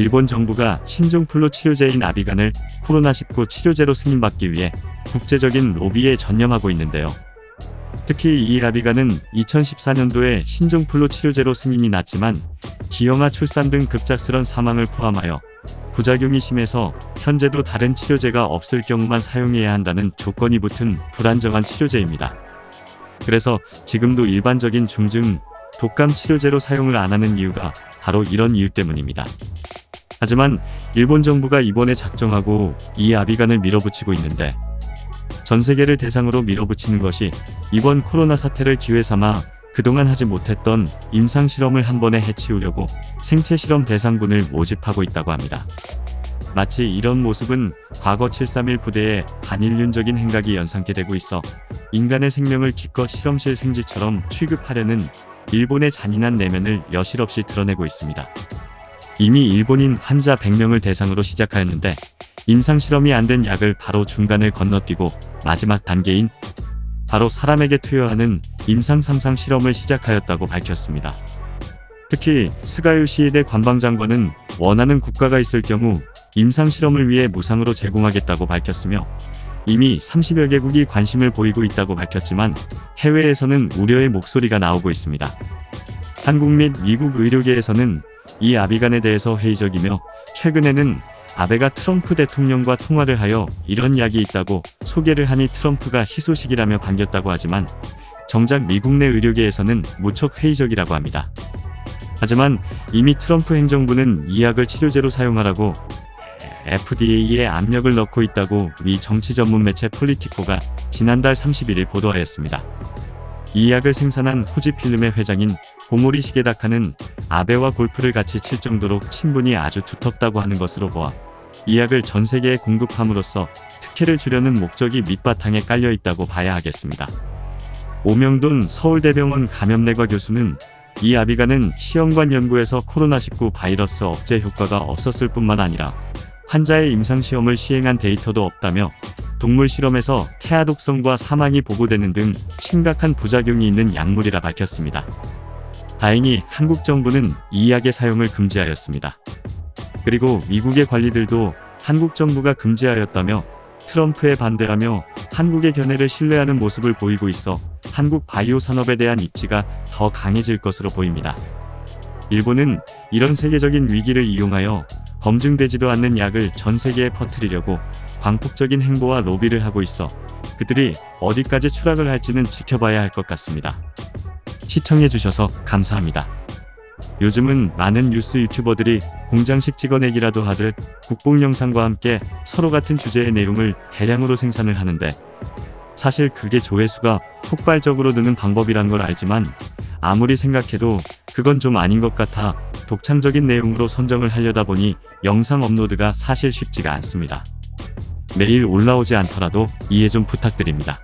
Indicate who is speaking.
Speaker 1: 일본 정부가 신종플루 치료제인 아비간을 코로나19 치료제로 승인받기 위해 국제적인 로비에 전념하고 있는데요. 특히 이 아비간은 2014년도에 신종플루 치료제로 승인이 났지만 기형아 출산 등 급작스런 사망을 포함하여 부작용이 심해서 현재도 다른 치료제가 없을 경우만 사용해야 한다는 조건이 붙은 불안정한 치료제입니다. 그래서 지금도 일반적인 중증 독감 치료제로 사용을 안 하는 이유가 바로 이런 이유 때문입니다. 하지만 일본 정부가 이번에 작정하고 이 아비간을 밀어붙이고 있는데 전 세계를 대상으로 밀어붙이는 것이 이번 코로나 사태를 기회 삼아 그동안 하지 못했던 임상 실험을 한 번에 해치우려고 생체 실험 대상군을 모집하고 있다고 합니다. 마치 이런 모습은 과거 731 부대의 반인륜적인 행각이 연상케 되고 있어 인간의 생명을 기껏 실험실 생쥐처럼 취급하려는 일본의 잔인한 내면을 여실없이 드러내고 있습니다. 이미 일본인 환자 100명을 대상으로 시작하였는데 임상 실험이 안 된 약을 바로 중간을 건너뛰고 마지막 단계인 바로 사람에게 투여하는 임상 3상 실험을 시작하였다고 밝혔습니다. 특히 스가유 시에대 관방장관은 원하는 국가가 있을 경우 임상 실험을 위해 무상으로 제공하겠다고 밝혔으며 이미 30여 개국이 관심을 보이고 있다고 밝혔지만 해외에서는 우려의 목소리가 나오고 있습니다. 한국 및 미국 의료계에서는 이 아비간에 대해서 회의적이며 최근에는 아베가 트럼프 대통령과 통화를 하여 이런 약이 있다고 소개를 하니 트럼프가 희소식이라며 반겼다고 하지만 정작 미국 내 의료계에서는 무척 회의적이라고 합니다. 하지만 이미 트럼프 행정부는 이 약을 치료제로 사용하라고 FDA에 압력을 넣고 있다고 미 정치 전문 매체 폴리티코가 지난달 31일 보도하였습니다. 이 약을 생산한 후지 필름의 회장인 고모리 시게다카는 아베와 골프를 같이 칠 정도로 친분이 아주 두텁다고 하는 것으로 보아 이 약을 전 세계에 공급함으로써 특혜를 주려는 목적이 밑바탕에 깔려 있다고 봐야 하겠습니다. 오명돈 서울대병원 감염내과 교수는 이 아비가는 시험관 연구에서 코로나19 바이러스 억제 효과가 없었을 뿐만 아니라 환자의 임상시험을 시행한 데이터도 없다며 동물 실험에서 태아 독성과 사망이 보고되는 등 심각한 부작용이 있는 약물이라 밝혔습니다. 다행히 한국 정부는 이 약의 사용을 금지하였습니다. 그리고 미국의 관리들도 한국 정부가 금지하였다며 트럼프에 반대하며 한국의 견해를 신뢰하는 모습을 보이고 있어 한국 바이오 산업에 대한 입지가 더 강해질 것으로 보입니다. 일본은 이런 세계적인 위기를 이용하여 검증되지도 않는 약을 전 세계에 퍼뜨리려고 광폭적인 행보와 로비를 하고 있어 그들이 어디까지 추락을 할지는 지켜봐야 할 것 같습니다. 시청해주셔서 감사합니다. 요즘은 많은 뉴스 유튜버들이 공장식 찍어내기라도 하듯 국뽕 영상과 함께 서로 같은 주제의 내용을 대량으로 생산을 하는데 사실 그게 조회수가 폭발적으로 느는 방법이란 걸 알지만 아무리 생각해도 그건 좀 아닌 것 같아 독창적인 내용으로 선정을 하려다 보니 영상 업로드가 사실 쉽지가 않습니다. 매일 올라오지 않더라도 이해 좀 부탁드립니다.